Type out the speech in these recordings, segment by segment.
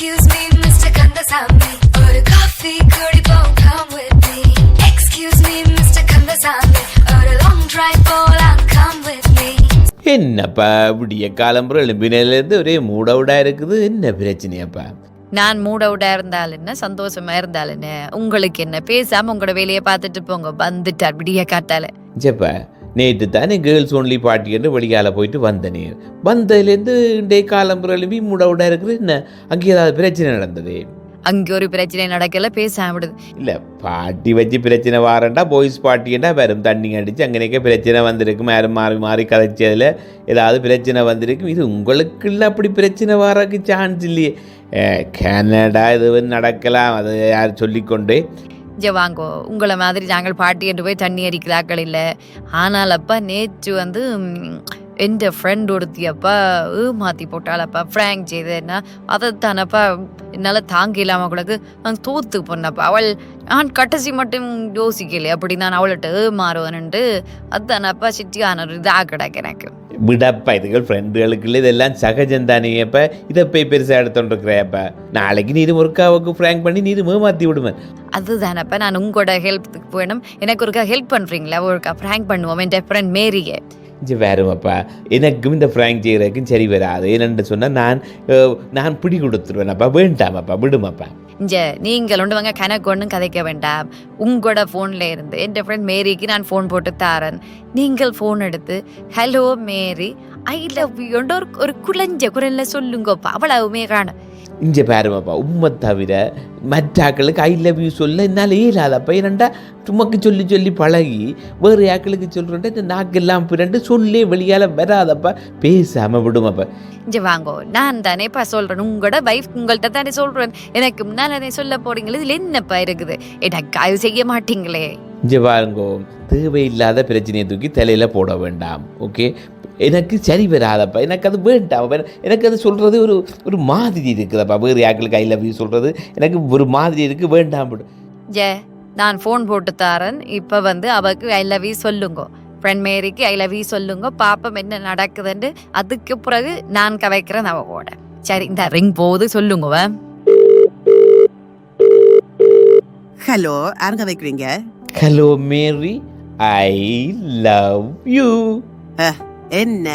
Excuse me, Mr. Kandasamy. ஒரு coffee குடிப்போம் come with me. Excuse me, Mr. Kandasamy. ஒரு long drive போலாம் come with me. என்னப்பா விடிய காலம்புற எழும்பினிலேருந்து ஒரே மூட் அவுட்டாக இருக்குது என்ன பிரச்சனையாப்பா நான் மூட் அவுட்டா இருந்தால் என்ன சந்தோஷமா இருந்தால் என்ன உங்களுக்கு என்ன பேசாம உங்களோட வேலையை பார்த்துட்டு போங்க வந்துட்டார் விடிய காத்தால ஜப்பா நேற்று தானே கேர்ள்ஸ் ஒன்லி பார்ட்டின்னு வெளியால் போயிட்டு வந்தனே. வந்ததுலேருந்து இன்றைய காலம்புற எழுப்பி மூட் அவுட்டாக இருக்குது என்ன? அங்கே ஏதாவது பிரச்சனை நடந்தது? அங்க ஒரு பிரச்சனை நடக்கல பேசாம விடுது. இல்லை பாட்டி வச்சு பிரச்சனை வாரண்டா பாய்ஸ் பார்ட்டின்னா வெறும் தண்ணி அடித்து அங்கனைக்கே பிரச்சனை வந்திருக்கும் யாரும் மாறி மாறி கதைச்சதில் ஏதாவது பிரச்சனை வந்திருக்கும் இது உங்களுக்குள்ள அப்படி பிரச்சனை வரக்கு சான்ஸ் இல்லையே. கனடா இது வந்து நடக்கலாம் அதை யார் சொல்லிக்கொண்டே இங்க வாங்கோ உங்களை மாதிரி நாங்கள் பாட்டி என்று போய் தண்ணி அடிக்கிறாக்கள் இல்லை. ஆனால் அப்பா நேற்று வந்து ம், எந்த ஃப்ரெண்ட் ஒருத்தியப்பா மாற்றி போட்டாளப்பா ஃப்ராங்க் செய்தேன்னா அதை தானப்பா என்னால் தாங்க இல்லாமல் கூட நான் தோத்து போனப்பா அவள் நான் கடைசி மட்டும் யோசிக்கலை. அப்படி நான் அவள்கிட்ட ஏமாறுவனுண்டு அதானப்பா சிட்டியான ஒரு இதாக கிடக்கு எனக்கு. விடப்பா. இதுகள் ஃப்ரெண்டுகளுக்குள்ள இதெல்லாம் சகஜம் இப்போ இதை போய் பெருசாக எடுத்துட்டுருக்குறேப்பா நாளைக்கு நீ இது ஒர்க்காவுக்கு ஃப்ராங்க் பண்ணி நீ இது ஏமாற்றி விடுவேன் அதுதானப்பா நான் உங்களோட ஹெல்ப்புக்கு போயிடும் எனக்கு ஒருக்கா ஹெல்ப் பண்ணுறீங்களா ஒருக்கா ஃப்ராங்க் பண்ணுவோம். என் ஃப்ரெண்ட் மேரியை. இங்கே வேறுமாப்பா. எனக்கும் இந்த ஃப்ராங்க் செய்கிறதுக்கும் சரி வராது. என்னென்னு சொன்னால் நான் நான் பிடி கொடுத்துருவேனப்பா. வேண்டாமாப்பா விடுமாப்பா. இங்க நீங்கள் ஒன்று வாங்க கணக்கு ஒன்றும் கதைக்க வேண்டாம். உங்களோட ஃபோனில் இருந்து என் ஃப்ரெண்ட் மேரிக்கு நான் ஃபோன் போட்டு தாரேன். நீங்கள் ஃபோன் எடுத்து hello Mary I love you ஒரு ஒரு குழஞ்ச குரலில் சொல்லுங்கப்பா. அவ்வளவுமே காணும். இங்கே பாருமாப்பா உண்மை தவிர மற்ற ஆக்களுக்கு ஐ லவ் யூ சொல்ல என்னால் இயலாதப்பா. ஏனண்டா சும்மாக்கு சொல்லி சொல்லி பழகி வேறு ஆக்களுக்கு சொல்கிறேன்ட்டு இந்த நாக்கெல்லாம் பிறண்டு சொல்லி வெளியால் வராதப்பா. பேசாமல் விடுமாப்பா இங்க வாங்கோ நான் தானேப்பா சொல்கிறேன் உங்களோட வைஃப் உங்கள்கிட்ட தானே சொல்கிறேன் எனக்கு முன்னால் அதை சொல்ல போறீங்களே இதில் என்னப்பா இருக்குது? எனக்கு அது செய்ய மாட்டீங்களே. இங்கே பாருங்கோ தேவையில்லாத பிரச்சனையை தூக்கி தலையில் போட வேண்டாம். ஓகே எனக்கு சரி வராதப்பா. எனக்கு அது வேண்டாம் எனக்கு அது சொல்கிறது ஒரு ஒரு மாதிரி இருக்குதப்பா. வேறு ஆக்களுக்கு ஐ லவ் யூ சொல்கிறது எனக்கு ஒரு மாதிரி இருக்குது வேண்டாம் விடு. ஜே நான் ஃபோன் போட்டு தாரேன். இப்போ வந்து அவக்கு ஐ லவ் யூ சொல்லுங்க. ஃப்ரெண்ட் மேரிக்கு ஐ லவ் யூ சொல்லுங்க. பாப்பம் என்ன நடக்குதுன்னு அதுக்கு பிறகு நான் கவைக்கிறேன் அவ கூட சரி இந்த ரிங் போகுது சொல்லுங்க வா. ஹலோ யாருங்க வைக்கிறீங்க hello Mary I love you என்ன?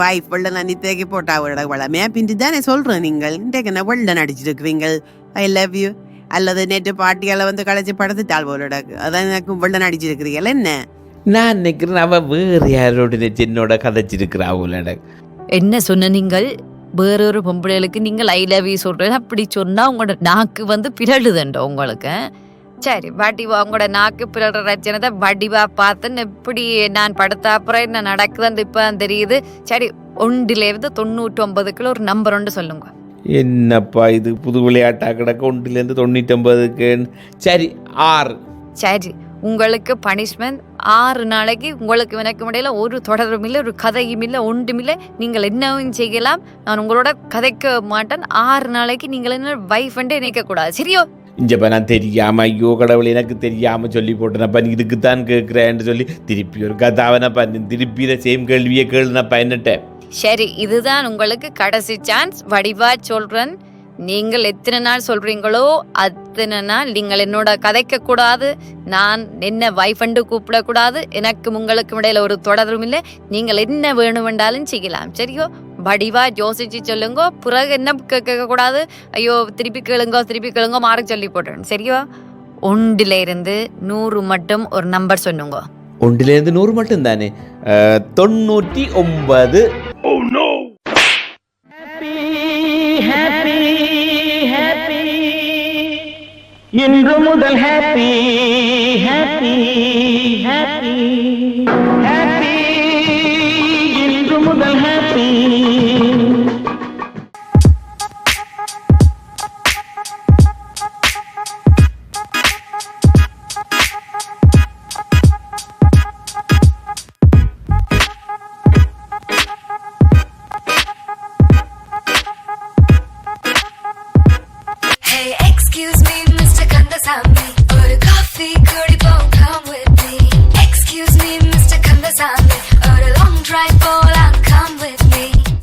வைஃப் வெள்ள நான் நித்தேக்கு போட்டா அவரோட வளமையா? பின்ட்டு தானே சொல்றேன் நீங்கள். இன்றைக்கு என்ன வெள்ள நடிச்சிருக்கிறீங்க ஐ லவ் யூ அல்லது நேற்று பாட்டியால வந்து களைச்சி படுத்துட்டாள் போலோட. அதான் எனக்கு வெள்ள நடிச்சிருக்கிறீங்களா என்ன? நான் நினைக்கிறேன் அவள் வேறு யாரோட என்னோட கதைச்சிருக்கிறா அவளோட. என்ன சொன்ன நீங்கள்? வேறொரு பொம்பளைகளுக்கு நீங்கள் ஐ லவ் யூ சொல்றது அப்படி சொன்னா உங்களோட நாக்கு வந்து பிறழுதுண்டோ உங்களுக்கு சரி வடிவா உங்களோட நாக்கு பிறற ரச்சனை வடிவா பார்த்துன்னு எப்படி நான் படுத்த அப்புறம் என்ன நடக்குதுன்னு இப்போ தெரியுது. சரி ஒன்றிலேருந்து தொண்ணூற்றி ஒன்பதுக்குள்ள ஒரு நம்பர் ஒன்று சொல்லுங்க. என்னப்பா இது புது விளையாட்டா கிடக்க? ஒன்றுலேருந்து தொண்ணூற்றொம்பதுக்கு. சரி ஆறு. சரி உங்களுக்கு பனிஷ்மெண்ட் ஆறு நாளைக்கு உங்களுக்கு எனக்கு இடையில ஒரு தொடரும் இல்லை ஒரு கதையும் இல்லை ஒன்றும் இல்லை. நீங்கள் என்னவும் செய்யலாம். நான் உங்களோட கதைக்க மாட்டேன். ஆறு நாளைக்கு நீங்கள் என்ன வைஃப் நினைக்க கூடாது சரியோ? இஞ்சப்பா நான் தெரியாமல் ஐயோ கடவுள் எனக்கு தெரியாமல் சொல்லி போட்டேனப்பா நீ இதுக்கு தான் கேட்குறேன்னு சொல்லி திருப்பி ஒரு கதாவனப்பா திருப்பி இதை சேம் கேள்வியை கேளுனப்பா என்னட்டேன் சரி இதுதான் உங்களுக்கு கடைசி சான்ஸ் வடிவா சொல்றேன். நீங்கள் எத்தனை நாள் சொல்றீங்களோ அத்தனை நாள் நீங்கள் என்னோட கதைக்க கூடாது நான் என்ன வைஃபண்டு கூப்பிடக்கூடாது. எனக்கும் உங்களுக்கும் இடையில ஒரு தொடரும் இல்லை. நீங்கள் என்ன வேணுமென்றாலும் செய்யலாம். சரியோ? வடிவா யோசிச்சு சொல்லுங்க பிறகு என்ன கேட்க கூடாது ஐயோ திருப்பி கேளுங்கோ திருப்பி கேளுங்கோ மாறி சொல்லி போட்டுறேன் சரியோ ஒன்றில இருந்து நூறு மட்டும் ஒரு நம்பர் சொன்னுங்க ஒன்றிலேருந்து நூறு மட்டும் தானே தொண்ணூற்றி ஒன்பது இன்று முதல் ஹாப்பி